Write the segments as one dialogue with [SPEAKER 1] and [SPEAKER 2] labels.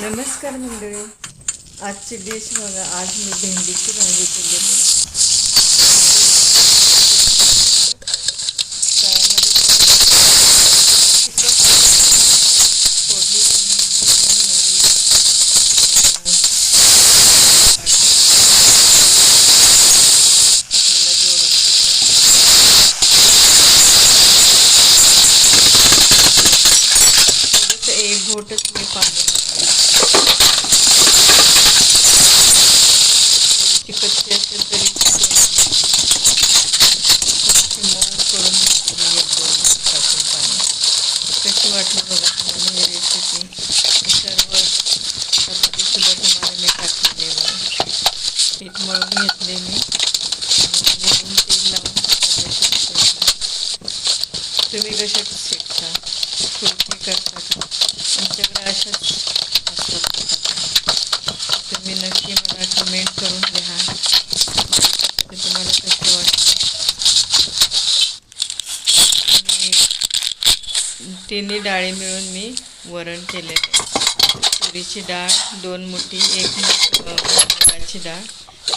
[SPEAKER 1] नमस्कार मंडळी. आजची डिश बघा आज मी भेंडीची भाजी केली बघा तव्यामध्ये तिखट फोडणीला मीठ, जिरं, मोहरी, आपल्याला जेवढं थोडंसं एक घोटच मी पाणी घातलं. थोडीशी कच्ची असेल तरी थोडीशी मऊ करून घेतली मी एक दोन घोट टाकून पाणी कशी वाटली बघा तुम्हाला ही रेसिपी सर्व चपातीसुद्धा तुम्हाला मी टाकलेली आहे बघा. पीठ मळून घेतले मी. वरून तेल लावून तुम्ही कशा शिकता? खुर्ची करता आमच्याकडे अशाच तिन्ही डाळी मिळून मी वरण केले. तुरीची डाळ दोन मुठी एक मूठ मुगाची डाळ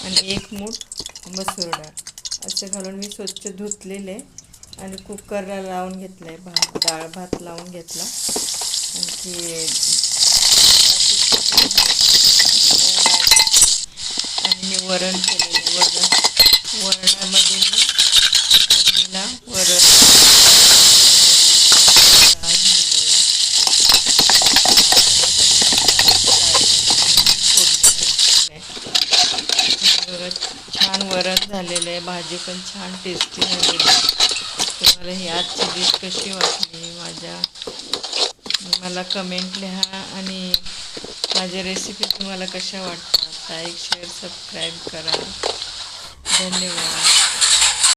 [SPEAKER 1] आणि एक मूठ मसूर डाळ. असं घालून मी स्वच्छ धुतलेले आणि कुकरला लावून घेतलं आहे भात डाळ भात लावून घेतला. आणखी आणि मी वरण केलेलं वरण वरणामध्ये मी फोडणीला वरण डाळ, सगळं छान वरण झालेलं आहे. भाजी पण छान टेस्टी झालेली तुम्हाला ही आजची डिश कशी वाटली? माझ्या मला कमेंट लिहा आणि माझ्या रेसिपी तुम्हाला कशा वाटतात? लाईक शेअर सबस्क्राईब करा. धन्यवाद.